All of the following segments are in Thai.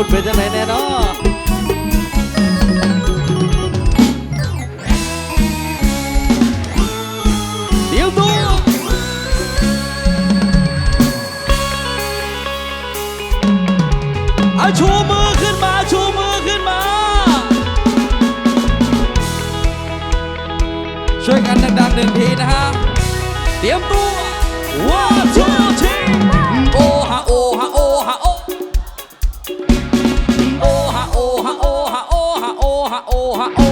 With the men and all. oh ha oh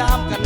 ยามกัน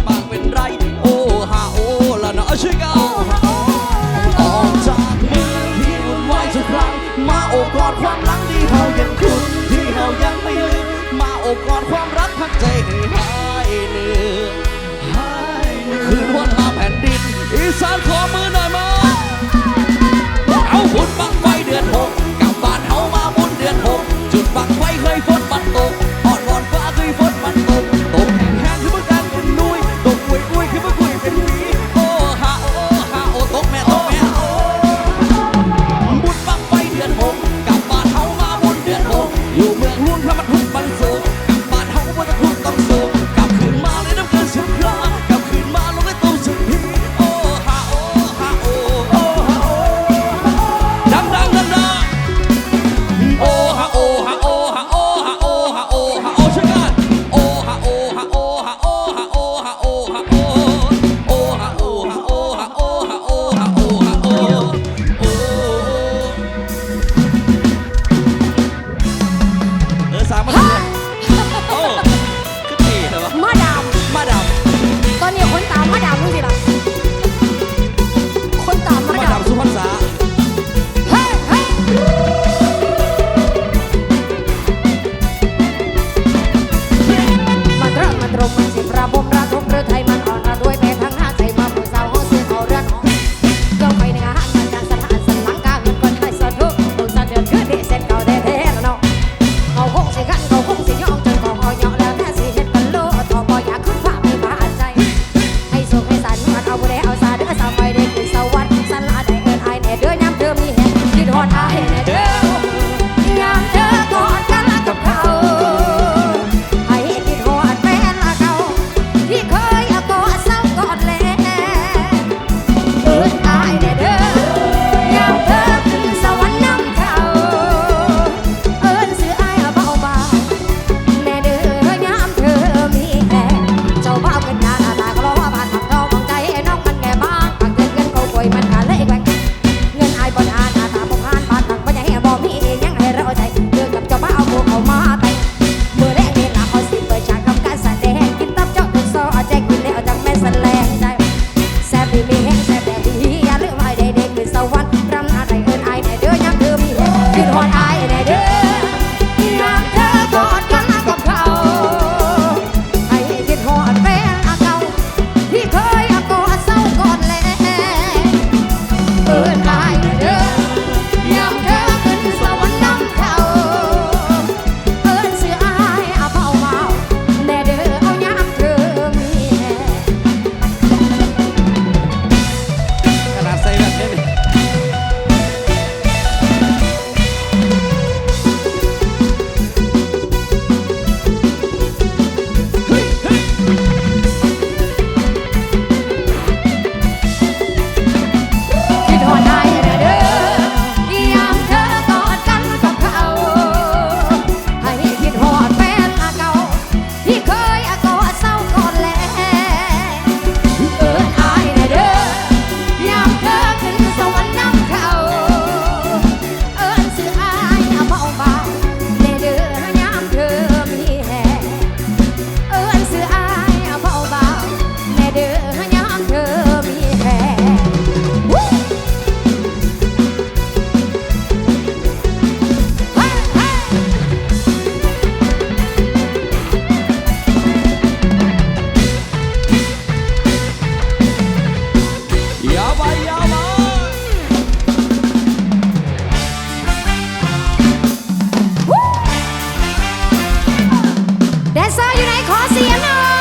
ขอเสียงหน่อย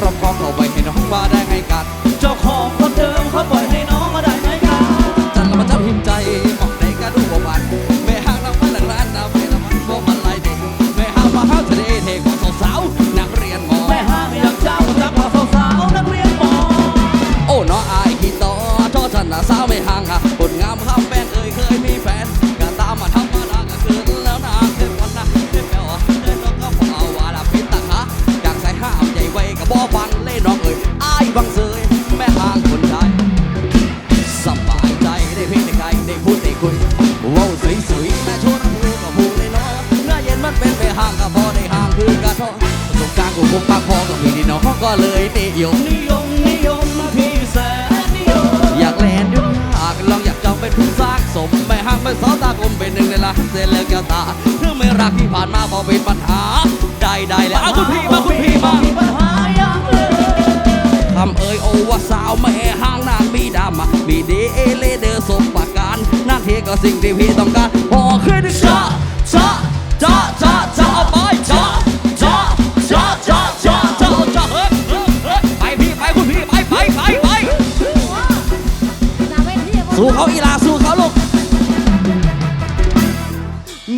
ครอบครองเอาไว้ ใหญ่ไว้กับบ่ฟังเล่น้องเอ่ยอายบังเสยแม่ห้างคนไทยสบายใจได้เพียงได้ไกลได้พูดได้คุยเว้าสวยสวยๆแม่ชวนพูดกับพูดได้น้อยหน้าเย็นมันเป็นไปห่างกับพอได้ห่างคือกระท้อประสบการณ์กูคงปากพอกับมีดีน้องก็เลยนิยมนิยมนิยมพี่แสนนิยมอยากแลนยุ่งยากลองอยากจองเป็นผู้สร้างสมไม่ห่างเป็นสาวตากลมเป็นหนึ่งในล้านเส้นแล้วแก้วตาเรื่องไม่รักที่ผ่านมาพอเป็นปัญหาาสาวแม่ห้างนางมีดามามีดีเอเลเดอร์สมประการนั่นเทีก็สิ่งที่พี่ต้องการพอขึ้นจ้าจ้าจ้าจ้าจ้าเอาไปจ้าจ้าจ้าจ้าจ้าจ้าจ้าเฮ้ยเฮ้ยไปพี่ไปคุณพี่ไปไปไปไปสู้เขาอีลาสู้เขาลูก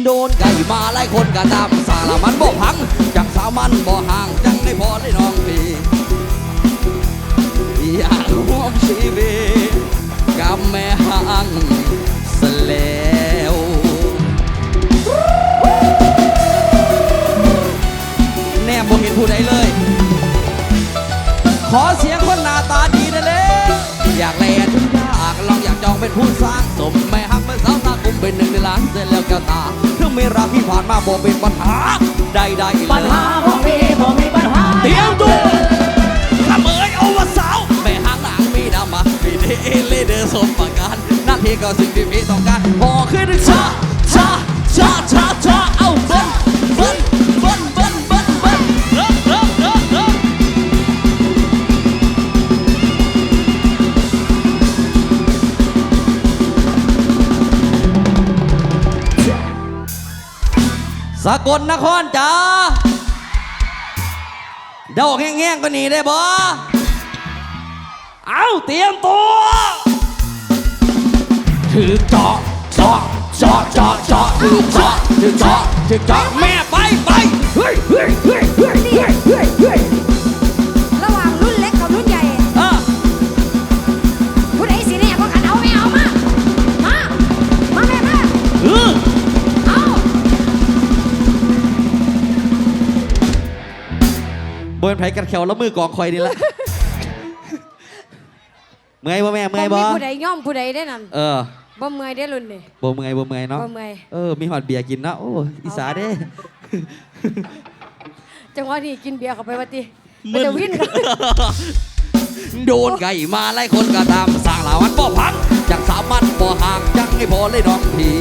โดนไก่มาไล่คนกระดำสารมันบ่พังจากสาวมันบ่ห่าง เป็นผู้สร้างสมไม่หักเป็นสาวตาคุมเป็นหนึ่งในล้านเสร็จแล้วแก้วตาเรื่องไม่รักที่ผ่านมาบ่เป็นปัญหาใดๆเลยปัญหาพอมีพอมีปัญหาเตรียมตัวขเมยเอาว่าสาวแม่ห้างหนังมีดามามีเดเลเดอร์สมประการหน้าที่ก็สิ่งที่พี่ต้องการพอขึ้นชาชาชาชาชาเอาเบิ้ล สกลนครจ้าเดาแห้งๆก็หนีได้บ่ เอาเตรียมตัว ถือเจาะเจาะเจาะเจาะเจาะถือเจาะถือเจาะถือเจาะแม่ไปไปเฮ้ยเฮ้ยเฮ้ยเฮ้ยเฮ้ยเฮ้ยเฮ้ยระหว่างรุ่นเล็กกับรุ่นใหญ่เออผู้ใดสิเนี่ยพวกกันเอาไม่เอามา มา มาแม่มาเออ ไผกันแขวแล้วมือกองคอยนี่ละเมื่อยบ่แม่เมื่อยบ่มีผู้ใดย่อมผู้ใดได้นั่นเออบ่เมื่อยได้รุ่นนี่บ่เมื่อยบ่เมื่อยเนาะบ่เมื่อยเออมีหอดเบียร์กินเนาะโอ้อีสาเด้ จังหวะนี้กินเบียร์เข้าไปว่าติมันจะวิ่นโดนไก่มาไล่คนก็ตามสร้างเหล่ามันบ่พังจังสามันบ่ห่างยังให้พอเลยน้องพี่